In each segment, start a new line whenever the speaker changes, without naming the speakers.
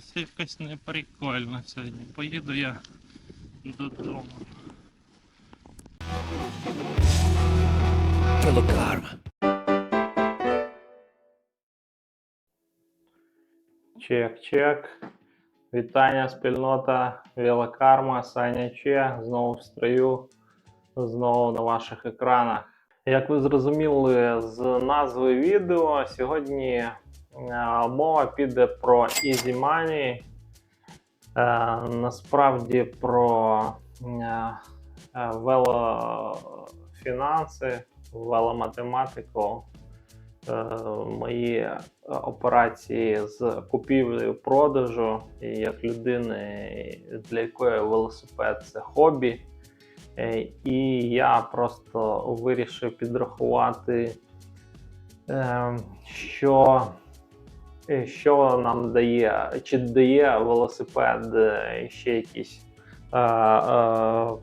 щось якось не прикольно сьогодні. Поїду я додому. Чек, чек. Вітання, спільнота Велокарма, Саня Че, знову в строю, знову на ваших екранах. Як ви зрозуміли з назви відео, сьогодні мова піде про Easy Money. Е, насправді про е, е, велофінанси, веломатематику, е, мої е, операції з купівлею продажу як людини, для якої велосипед це хобі. Е, І я просто вирішив підрахувати, е, що, е, що нам дає, чи дає велосипед е, ще якісь е, е,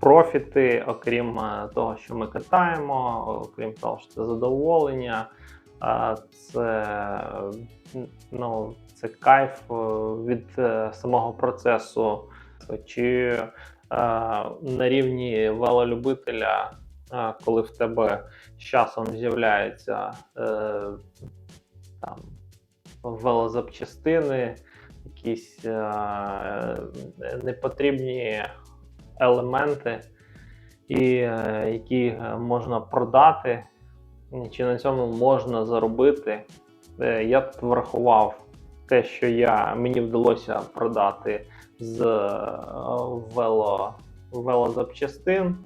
профіти, окрім е, того, що ми катаємо, окрім того, що це задоволення. А Це, ну, це кайф е, від е, самого процесу. Чи е, на рівні велолюбителя, е, коли в тебе з часом з'являються е, там, велозапчастини, якісь е, непотрібні елементи, і, е, які е, можна продати, чи на цьому можна заробити. Е, Я тут врахував те, що я, мені вдалося продати з е, вело, велозапчастин,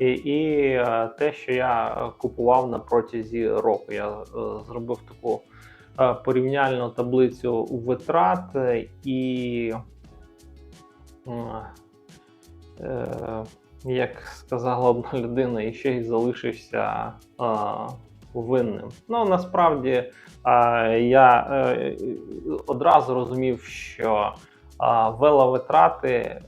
і, і те, що я купував на протязі року. Я е, зробив таку порівняльну таблицю витрат е, і. е, як сказала одна людина, і ще й залишився е, винним. Ну насправді е, я е, одразу розумів, що е, веловитрати е,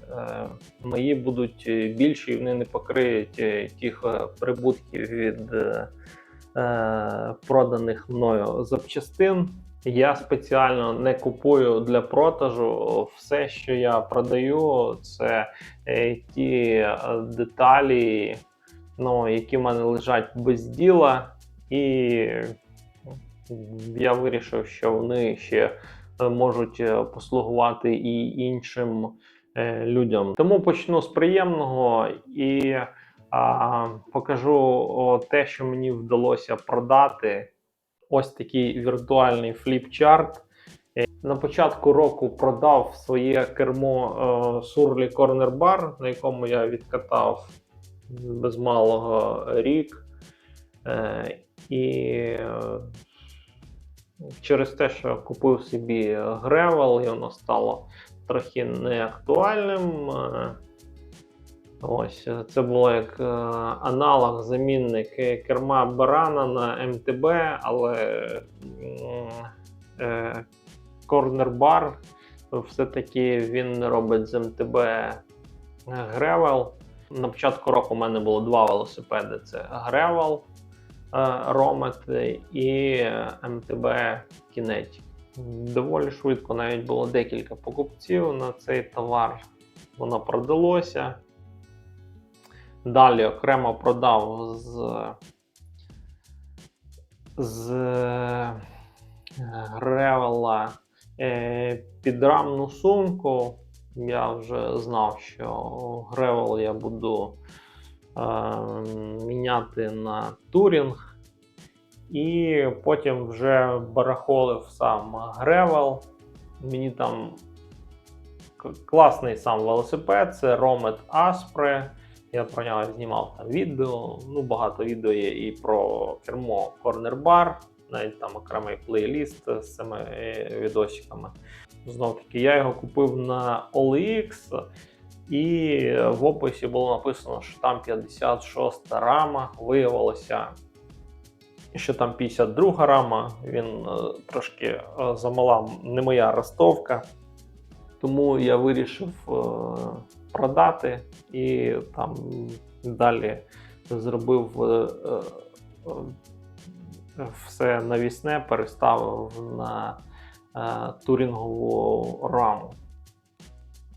мої будуть більші, і вони не покриють е, тих е, прибутків від е, е, проданих мною запчастин. Я спеціально не купую для продажу. Все, що я продаю, це е, ті е, деталі, ну, які в мене лежать без діла, і я вирішив, що вони ще е, можуть е, послугувати і іншим е, людям. Тому почну з приємного і а, покажу те, що мені вдалося продати. Ось такий віртуальний фліпчарт. Е, На початку року продав своє кермо е, Surly Corner Bar, на якому я відкатав без малого рік. Е, і через те, що купив собі Гревел, і воно стало трохи неактуальним. Ось це було як е, аналог, замінник керма Барана на МТБ, але е, Corner все-таки він робить з МТБ Гревел. На початку року у мене було два велосипеди: це Гревел Ромет і МТБ Kinetic. Доволі швидко навіть було декілька покупців на цей товар. Воно продалося. Далі окремо продав з, з е, Гревела е, підрамну сумку. Я вже знав, що Гревел я буду е, міняти на турінг. І потім вже барахолив сам Гревел. Мені там класний сам велосипед, це Romet Aspre. Я про нього знімав там відео. Ну, багато відео є і про кермо Corner Bar, навіть там окремий плейліст з цими е, відосиками. Знов таки, я його купив на OLX, і в описі було написано, що там 56 рама. Виявилося, що там 52 рама. Він е, трошки е, замала не моя ростовка. Тому я вирішив е, продати і там далі зробив е, е, все навісне, переставив на е, турінгову раму.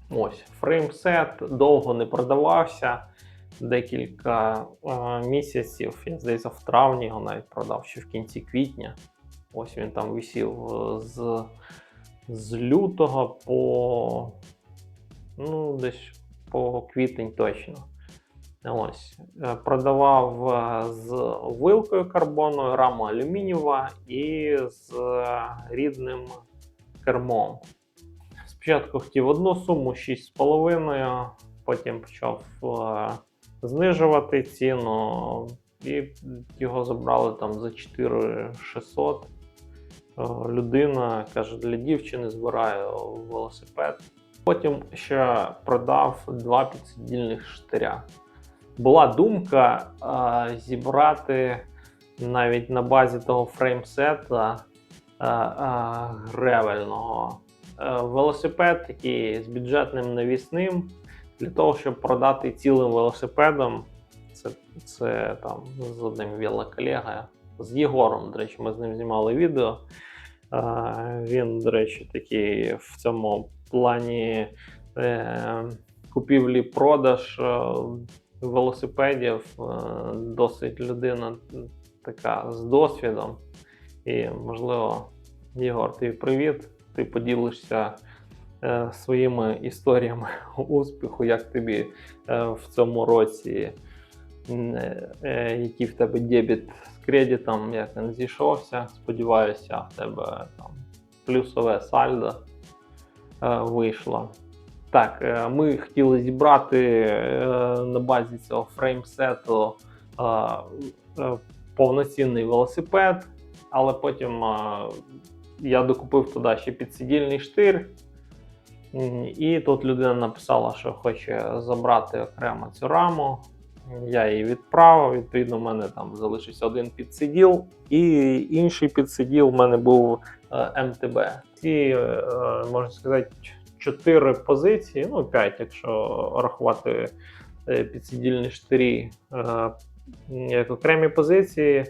Ось, фреймсет довго не продавався. Декілька е, місяців, я здається, в травні його навіть продав, ще в кінці квітня. Ось він там висів з, з лютого по ну, десь по квітень точно. Ось. Е, Продавав е, з вилкою карбонною, рама алюмінієва і з е, рідним кермом. Спочатку хотів одну суму 6,5, потім почав знижувати ціну, і його забрали там за 4600. Е, Людина каже, для дівчини збираю велосипед. Потім ще продав два підсидільних штиря. Була думка е, зібрати навіть на базі того фреймсета е, е, гревельного е, велосипед, такий з бюджетним навісним, для того, щоб продати цілим велосипедом. Це, це там з одним велоколегою, з Єгором, до речі, ми з ним знімали відео. Е, Він, до речі, такий в цьому плані е, купівлі-продаж е, велосипедів. е, Досить людина така з досвідом. І, можливо, Єгор, тобі привіт. Ти поділишся е, своїми історіями успіху, як тобі е, в цьому році, е, е, який в тебе дебіт з кредитом, як він зійшовся. Сподіваюся, в тебе там плюсове сальдо вийшло. Так, е, ми хотіли зібрати е, на базі цього фреймсету е, е, повноцінний велосипед, але потім е, я докупив туди ще підсидільний штир. І тут людина написала, що хоче забрати окремо цю раму. Я її відправив. Відповідно, в мене там залишився один підсиділ, і інший підсиділ в мене був е, МТБ. Ці, е, можна сказати, чотири позиції, ну 5, якщо рахувати е, підсидільні штирі як окремі позиції.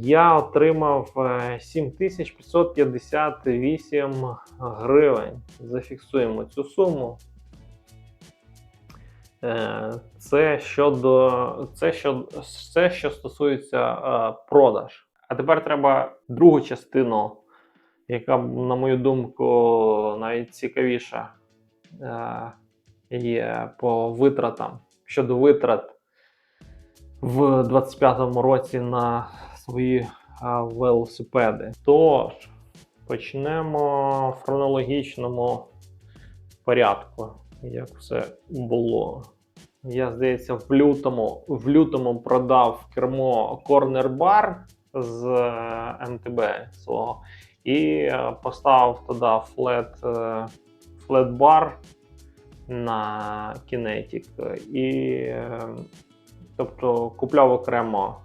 Я отримав е, 7558 гривень. Зафіксуємо цю суму. Е, Це щодо це, що, це, що стосується е, продаж. А тепер треба другу частину, яка, на мою думку, навіть цікавіша е, є по витратам. Щодо витрат в 25-му році на свої велосипеди. Тож, почнемо в хронологічному порядку, як все було. Я, здається, в лютому, в лютому продав кермо Bar з е, МТБ свого і е, поставив туди флет, е, флет-бар на Kinetic. І, тобто, купляв окремо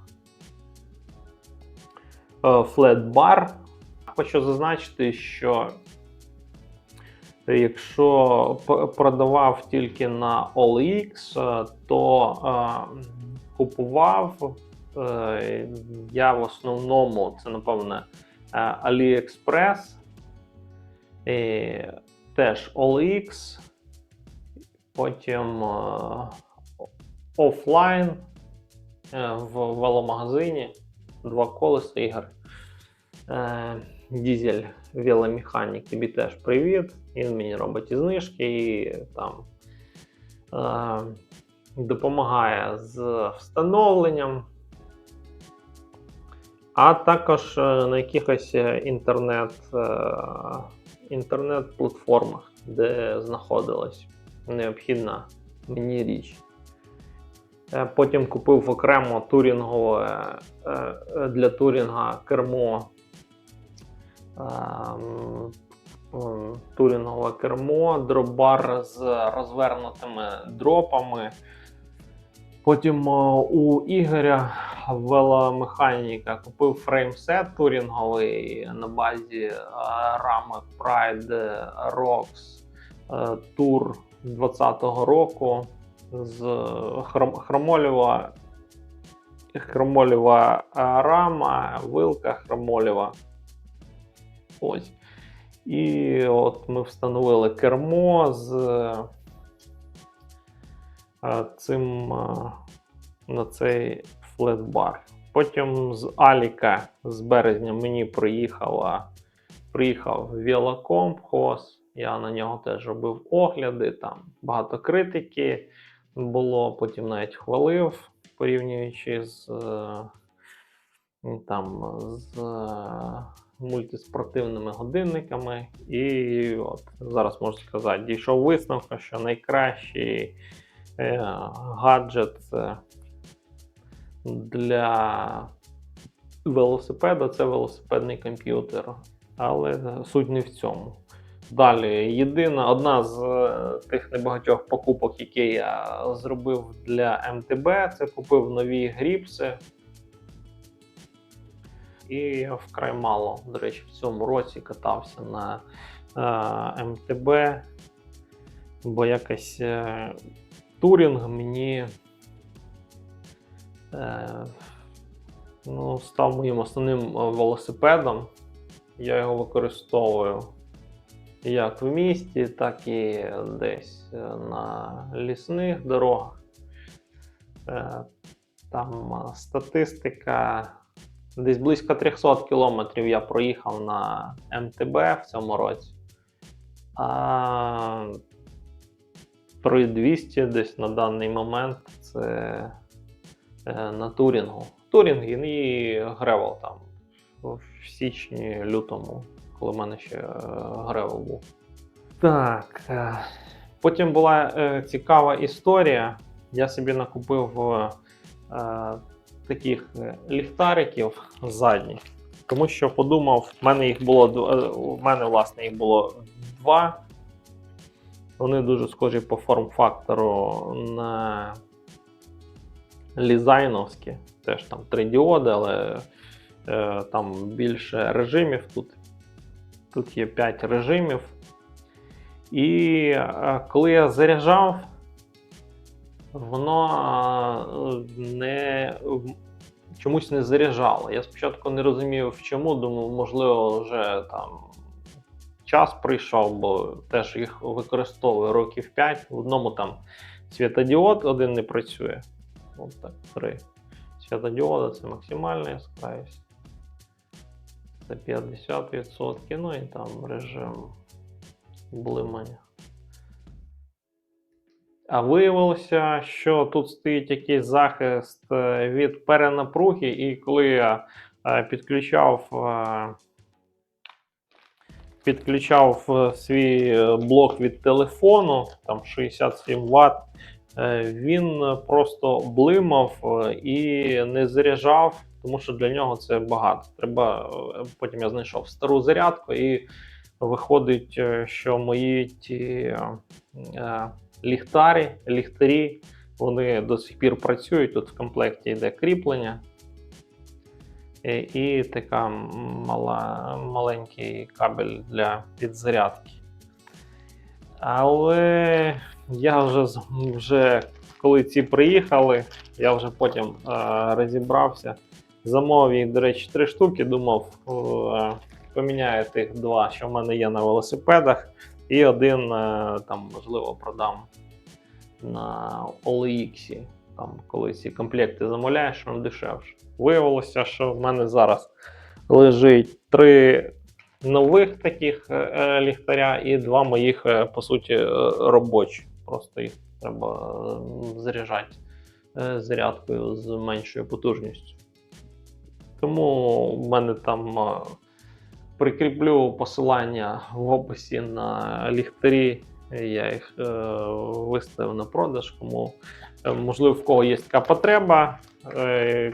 флет-бар. Хочу зазначити, що Якщо продавав тільки на OLX, е, то е, купував е, я в основному це, напевне, е, AliExpress, і теж OLX, потім е, офлайн е, в веломагазині, два колеса ігор. Е, Дізель веломеханік, тобі теж привіт. Він мені робить і знижки і там е, допомагає з встановленням. А також е, на якихось е, інтернет, е, інтернет-платформах, де знаходилась необхідна мені річ. Потім купив окремо турінгове для турінга кермо турінгове кермо, дропбар з розвернутими дропами. Потім у Ігоря веломеханіка купив фреймсет турінговий на базі е, рами Pride Rocks е, Tour 2020 року з хром, хромолєва, хромолєва е, рама, вилка хромолєва. Ось. І от ми встановили кермо з е, цим е, на цей флетбар. Потім з Аліка з березня мені приїхала, приїхав Велокомп хос. Я на нього теж робив огляди, там багато критики було, потім навіть хвалив, порівнюючи з, е, там, з мультиспортивними годинниками. І от зараз можу сказати, дійшов висновка, що найкращий е, гаджет е, для велосипеда це велосипедний комп'ютер. Але суть не в цьому. Далі, єдина одна з е, тих небагатьох покупок, які я зробив для МТБ, це купив нові гріпси. І вкрай мало, до речі, в цьому році катався на е, МТБ, бо якось е, турінг мені е, ну, став моїм основним е, велосипедом. Я його використовую як в місті, так і десь е, на лісних дорогах. Е, Там статистика. Десь близько 300 кілометрів я проїхав на МТБ в цьому році. А 3200 десь на даний момент це е, на турінгу. Турінг і гревел там в січні, лютому, коли в мене ще е, гревел був. Так. е, Потім була цікава історія. Я собі накупив таких е, ліхтариків задніх, тому що подумав, в мене їх було е, у мене, власне, їх було два. Вони дуже схожі по форм-фактору на лізайновські. Теж там три діоди, але е, там більше режимів тут. Тут є 5 режимів. І е, коли я заряджав, воно е, не чомусь не заряджало. Я спочатку не розумів, чому, думав, можливо, вже там час прийшов, бо теж їх використовую років 5. В одному там світодіод один не працює. От так, три. Світодіода це максимальна яскравість. Це 50%. Ну і там режим блимання. А виявилося, що тут стоїть якийсь захист е, від перенапруги, і коли я е, підключав, е, підключав свій блок від телефону, там 67 Вт, він просто блимав і не заряджав, тому що для нього це багато. Треба потім я знайшов стару зарядку, і виходить, що мої ті. Ліхтарі, ліхтарі, вони до сих пір працюють. Тут в комплекті йде кріплення. І, така мала, маленький кабель для підзарядки. Але я вже, вже коли ці приїхали, я вже потім е, розібрався. Замовив їх, до речі, три штуки. Думав, поміняю тих два, що в мене є на велосипедах, і один е, там, можливо, продам на OLX. Там, коли ці комплекти замовляєш, воно дешевше. Виявилося, що в мене зараз лежить три нових таких е, е, ліхтаря і два моїх, по суті, робочі. Просто їх треба заряджати зарядкою з меншою потужністю. Тому в мене там прикріплю посилання в описі на ліхтарі. Я їх е, виставив на продаж. Кому е, можливо в кого є така потреба. Е,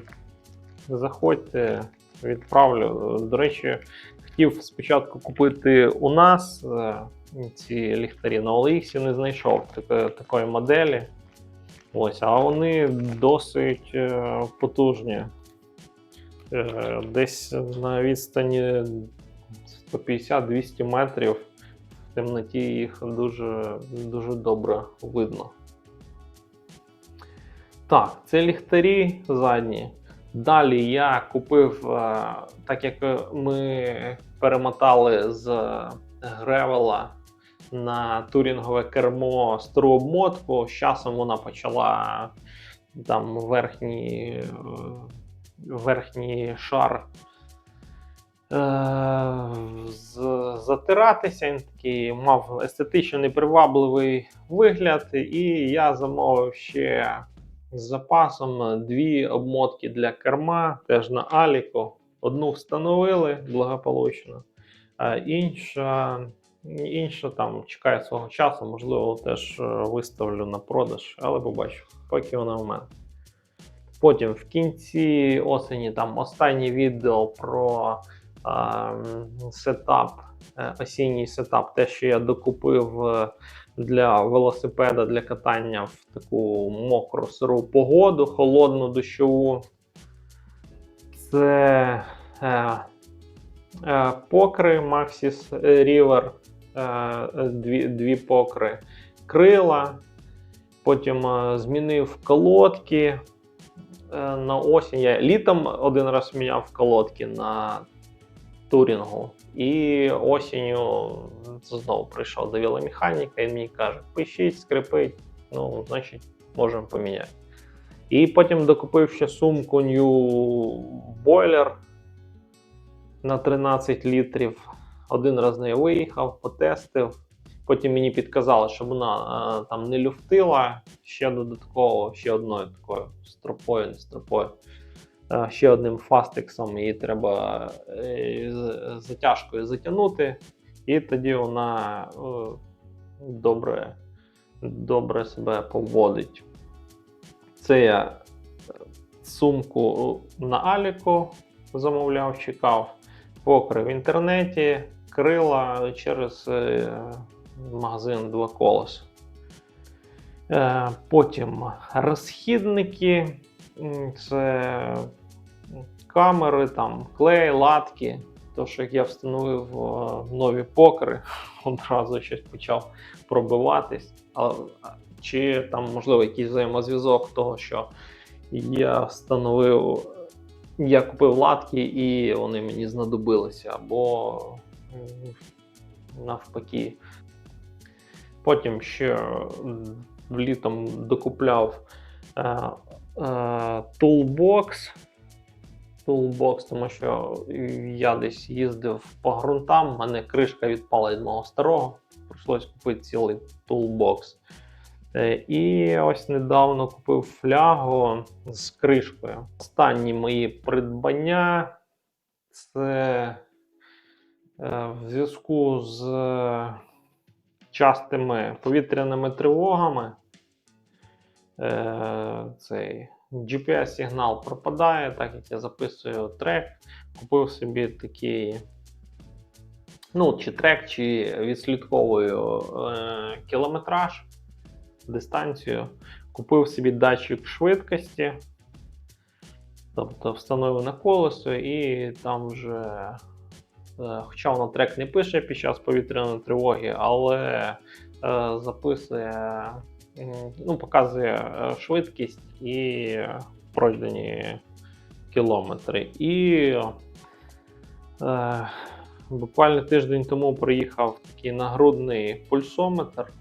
заходьте, відправлю. До речі, хотів спочатку купити у нас е, ці ліхтарі на OLX, не знайшов таки- такої моделі. Ось, а вони досить е, потужні. Е, десь на відстані 150-200 метрів в темноті їх дуже, дуже добре видно. Так, це ліхтарі задні. Далі я купив, е, так як е, ми перемотали з Гревела на турінгове кермо стару обмотку, з часом вона почала там верхній, е, верхній шар е, затиратися. Він такий мав естетично непривабливий вигляд, і я замовив ще з запасом дві обмотки для керма, теж на Аліку. Одну встановили благополучно, а інша, інша там чекає свого часу, можливо, теж е, виставлю на продаж, але побачу, поки вона в мене. Потім в кінці осені там останнє відео про сетап, е, осінній сетап, те, що я докупив е, для велосипеда для катання в таку мокру сиру погоду, холодну дощову. Це е, е, покри Maxis River, е, дві, дві покри, крила. Потім е, змінив колодки е, на осінь. Я літом один раз міняв колодки на турінгу. І осінню знову прийшов до веломеханіка і мені каже: пишіть, скрипить, ну, значить, можемо поміняти. І потім докупив ще сумку New Boiler на 13 літрів. Один раз нею виїхав, потестив. Потім мені підказали, щоб вона е, там не люфтила. Ще додатково, ще одною такою стропою, не стропою. Е, ще одним фастексом її треба е, з затяжкою затягнути, і тоді вона е, добре, добре себе поводить. Це я сумку на Аліку замовляв, чекав, покри в інтернеті, крила через магазин Два колес. Потім розхідники, це камери, там, клей, латки. То, що як я встановив е, нові покри, одразу щось почав пробиватись. А, чи там, можливо, якийсь взаємозв'язок того, що я встановив, я купив латки і вони мені знадобилися, або навпаки. Потім ще м, літом докупляв е, е, Toolbox. Toolbox, тому що я десь їздив по ґрунтам, мене кришка відпала від мого старого. Прийшлось купити цілий Toolbox. Е, І ось недавно купив флягу з кришкою. Останні мої придбання це е, в зв'язку з частими повітряними тривогами. Е, Цей GPS-сигнал пропадає, так як я записую трек. Купив собі такий. Ну, чи трек, чи відслідковую е, кілометраж, дистанцію. Купив собі датчик швидкості. Тобто встановив на колесо і там вже. е, Хоча воно трек не пише під час повітряної тривоги, але е, записує, ну, показує е, швидкість і пройдені кілометри. І е, буквально тиждень тому приїхав такий нагрудний пульсометр.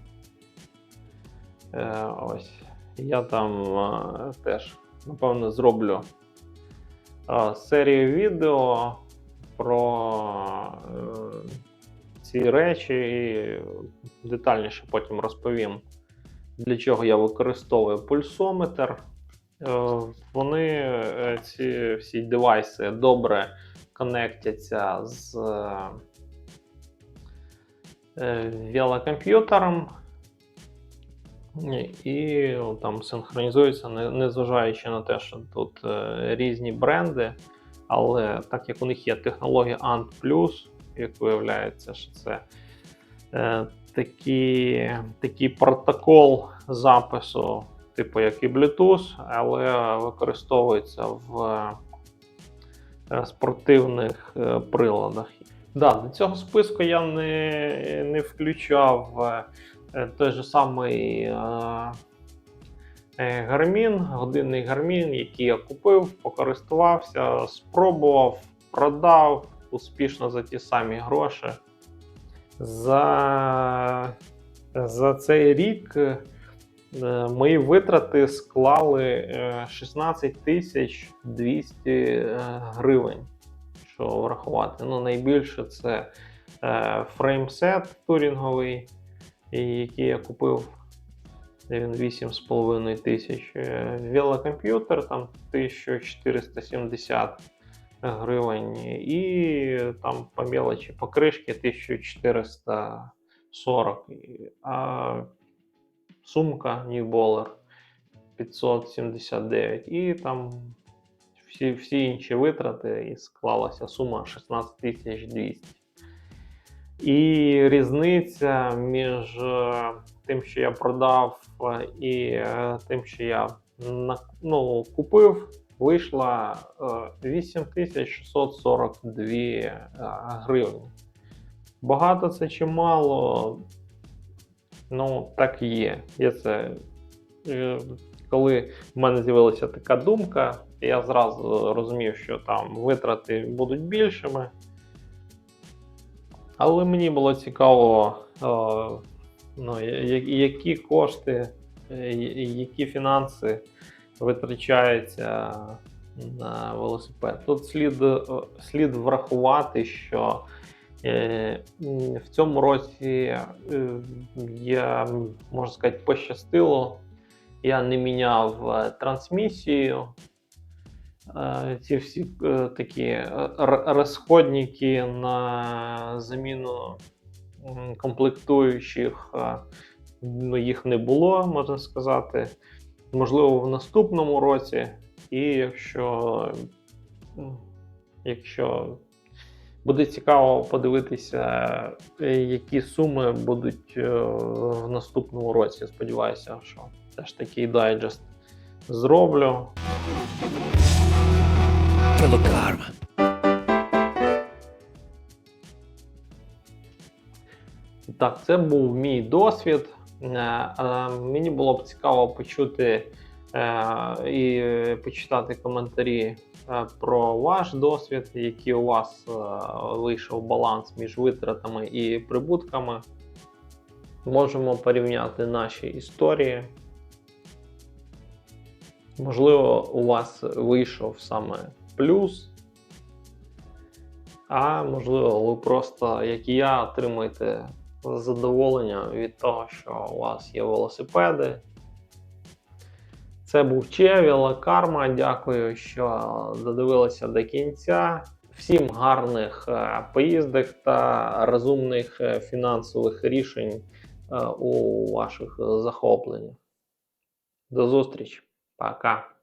Е, ось. Я там е, теж, напевно, зроблю е, серію відео про е, ці речі і детальніше потім розповім, для чого я використовую пульсометр. Е, Вони, е, ці всі девайси, добре конектяться з е, велокомп'ютером і ну, там синхронізуються, незважаючи на те, що тут різні бренди. Але так як у них є технологія ANT+, як виявляється, що це е, такий, протокол запису, типу як і Bluetooth, але використовується в е, спортивних е, приладах. Да, до цього списку я не, не включав е, той же самий Garmin, годинний Garmin, який я купив, покористувався, спробував, продав успішно за ті самі гроші. За, за цей рік е, мої витрати склали е, 16 тисяч 200 е, гривень. Що врахувати. Ну, найбільше це е, фреймсет турінговий, який я купив. Він 8,5 тисяч. Е, Велокомп'ютер там 1470 гривень. І там по мелочі покришки 1440. А сумка Baller 579. І там всі, всі інші витрати, і склалася сума 16200. І різниця між е, тим, що я продав, е, і е, тим, що я ну, купив, вийшла е, 8642 е, гривні. Багато це чи мало? Ну, так і є. Я це, е, коли в мене з'явилася така думка, я зразу розумів, що там витрати будуть більшими. Але мені було цікаво, ну, які кошти, які фінанси витрачаються на велосипед. Тут слід, слід врахувати, що е, в цьому році е, я, можна сказати, пощастило. Я не міняв е, трансмісію. Ці всі такі розходники на заміну комплектуючих, ну, їх не було, можна сказати. Можливо, в наступному році. І якщо, якщо буде цікаво подивитися, е, які суми будуть е, в наступному році. Сподіваюся, що теж такий дайджест зроблю. Так, це був мій досвід. Е, Мені було б цікаво почути е, і почитати коментарі е, про ваш досвід, який у вас вийшов баланс між витратами і прибутками. Можемо порівняти наші історії. Можливо, у вас вийшов саме плюс, а можливо, ви просто, як і я, отримуєте задоволення від того, що у вас є велосипеди. Це був Че, Велокарма. Дякую, що додивилися до кінця. Всім гарних е, поїздок та розумних е, фінансових рішень е, у ваших захопленнях. До зустрічі. Пока.